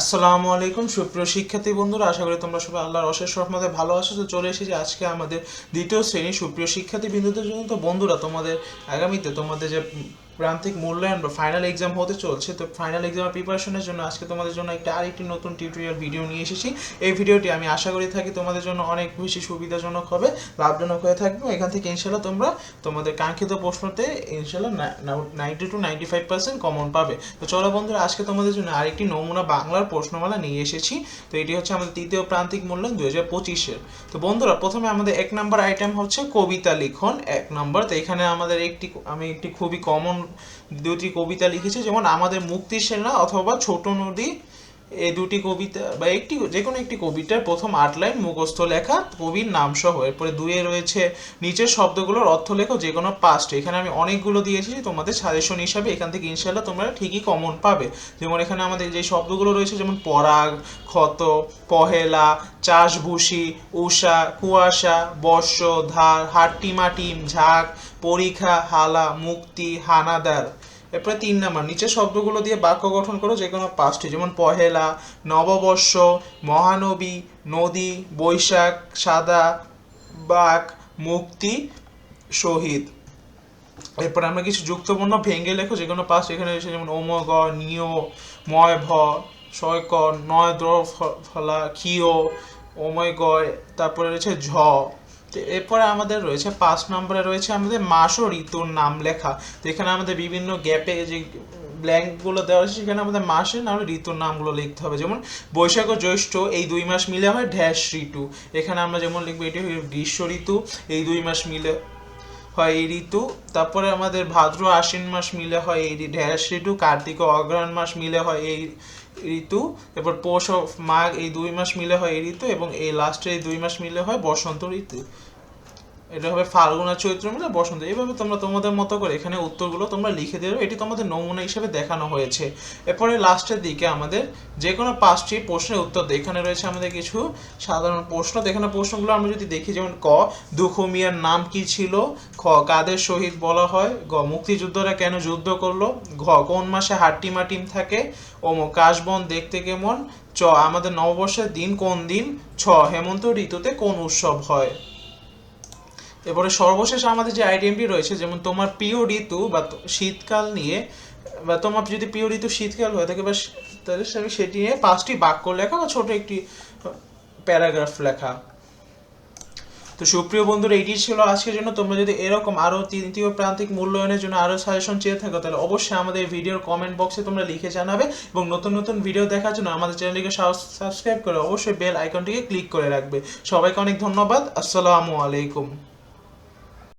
আসসালামু আলাইকুম, সুপ্রিয় শিক্ষার্থী বন্ধুরা, আশা করি তোমরা সবাই আল্লাহর অশেষ রহমতে ভালো আছো। তো চলে এসেছি আজকে আমাদের দ্বিতীয় শ্রেণি সুপ্রিয় শিক্ষার্থী বিন্দুদের জন্য। তো বন্ধুরা, তোমাদের আগামীতে তোমাদের যে প্রান্তিক মূল্যায়ন বা ফাইনাল এক্সাম হতে চলছে, তো ফাইনাল এক্সামের প্রিপারেশনের জন্য আজকে তোমাদের জন্য একটা আরেকটি নতুন টিউটোরিয়াল ভিডিও নিয়ে এসেছি। এই ভিডিওটি আমি আশা করি থাকি তোমাদের জন্য অনেক বেশি সুবিধাজনক হবে, লাভজনক হয়ে থাকবে। এখান থেকে ইনশাল্লাহ তোমরা তোমাদের কাঙ্ক্ষিত প্রশ্নতে ইনশাল্লাহ ninety two ninety five percent common পাবে। তো চলো বন্ধুরা, আজকে তোমাদের জন্য আরেকটি নমুনা বাংলার প্রশ্নমালা নিয়ে এসেছি। তো এটি হচ্ছে আমাদের তৃতীয় প্রান্তিক মূল্যায়ন দুই হাজার পঁচিশের। তো বন্ধুরা, প্রথমে আমাদের এক নম্বর আইটেম হচ্ছে কবিতা লিখন, এক নম্বর তো এখানে আমাদের একটি, আমি একটি খুবই কমন দুটি কবিতা লিখেছে যেমন আমাদের মুক্তি সেনা অথবা ছোট নদী এই দুটি কবিতা বা একটি যে কোনো একটি কবিতার প্রথম আট লাইন মুখস্থ লেখা, কবির নাম সহ। এরপরে দুয়ে রয়েছে নিচের শব্দগুলোর অর্থ লেখো যে কোনো পাঁচটি এখানে আমি অনেকগুলো দিয়েছি, তোমাদের সাজেশন হিসাবে এখান থেকে ইনশাল্লাহ তোমরা ঠিকই কমন পাবে। যেমন এখানে আমাদের যে শব্দগুলো রয়েছে, যেমন পরাগ, ক্ষত, পহেলা, চাষভুষি উষা কুয়াশা, বর্ষ, ধার, হাট্টিমাটিম, ঝাঁক, পরীক্ষা, হালা, মুক্তি, হানাদার। এরপরে তিন নাম্বার নিচে শব্দগুলো দিয়ে বাক্য গঠন করো, যে কোনো পাঁচটি, যেমন পহেলা, নববর্ষ, মহানবী, নদী, বৈশাখ, সাদা, বাঘ, মুক্তি, শহীদ। এরপর আমরা কিছু যুক্তপূর্ণ ভেঙ্গে লেখো, যে কোনো পাঁচ এখানে রয়েছে যেমন ওমগ নিয়, ময়, ভ শয়ক নয় দ্র ফলা ক্ষিয়, ওময়, গয়, তারপরে রয়েছে ঝ। তো এরপরে আমাদের রয়েছে পাঁচ নম্বরে রয়েছে আমাদের মাস ও ঋতুর নাম লেখা। তো এখানে আমাদের বিভিন্ন গ্যাপে যে ব্ল্যাঙ্কগুলো দেওয়া হয়েছে সেখানে আমাদের মাসে নাহলে ঋতুর নামগুলো লিখতে হবে। যেমন বৈশাখ ও জ্যৈষ্ঠ, এই দুই মাস মিলে হয় ড্যাশ ঋতু। এখানে আমরা যেমন লিখব, এটি গ্রীষ্ম ঋতু, এই দুই মাস মিলে হয় এই ঋতু। তারপরে আমাদের ভাদ্র, আশ্বিন মাস মিলে হয় এই ঢেঁড়স ঋতু, কার্তিক ও অগ্রহায়ণ মাস মিলে হয় এই ঋতু। এরপর পৌষ ও মাঘ এই দুই মাস মিলে হয় এই ঋতু এবং এই লাস্টে এই দুই মাস মিলে হয় বসন্ত ঋতু। এটা হবে ফাল্গুন আর চৈত্র মিলে বসন্ত। এইভাবে তোমরা তোমাদের মতো করে এখানে উত্তরগুলো তোমরা লিখে দেবে এটি তোমাদের নমুনা হিসেবে দেখানো হয়েছে। এরপরে লাস্টের দিকে আমাদের যে কোনো পাঁচটি প্রশ্নের উত্তর এখানে রয়েছে আমাদের কিছু সাধারণ প্রশ্ন। এখানে প্রশ্নগুলো আমরা যদি দেখি, যেমন ক, দুঃখ মিয়ার নাম কি ছিল? খ, কাদের শহীদ বলা হয়? গ, মুক্তিযুদ্ধরা কেন যুদ্ধ করল? ঘ, কোন মাসে হাট্টিমা টিম থাকে? ও কাশবন দেখতে কেমন? চ, আমাদের নববর্ষের দিন কোন দিন? ছ, হেমন্ত ঋতুতে কোন উৎসব হয়? এবারে সর্বশেষ আমাদের যে আইটেমটি রয়েছে, যেমন তোমার প্রিয় ঋতু বা শীতকাল নিয়ে, বা তোমার যদি প্রিয় ঋতু শীতকাল হয়ে থাকে বা তাহলে সে- সেটি নিয়ে পাঁচটি বাক্য লেখা বা ছোট একটি প্যারাগ্রাফ লেখা। তো সুপ্রিয় বন্ধুরা, এটি ছিল আজকের জন্য। তোমরা যদি এরকম আরও তৃতীয় প্রান্তিক মূল্যায়নের জন্য আরও সাজেশন চেয়ে থাকো, তাহলে অবশ্যই আমাদের ভিডিওর কমেন্ট বক্সে তোমরা লিখে জানাবে এবং নতুন নতুন ভিডিও দেখার জন্য আমাদের চ্যানেলটিকে সাবস্ক্রাইব করে অবশ্যই বেল আইকনটিকে ক্লিক করে রাখবে। সবাইকে অনেক ধন্যবাদ। আসসালামু আলাইকুম।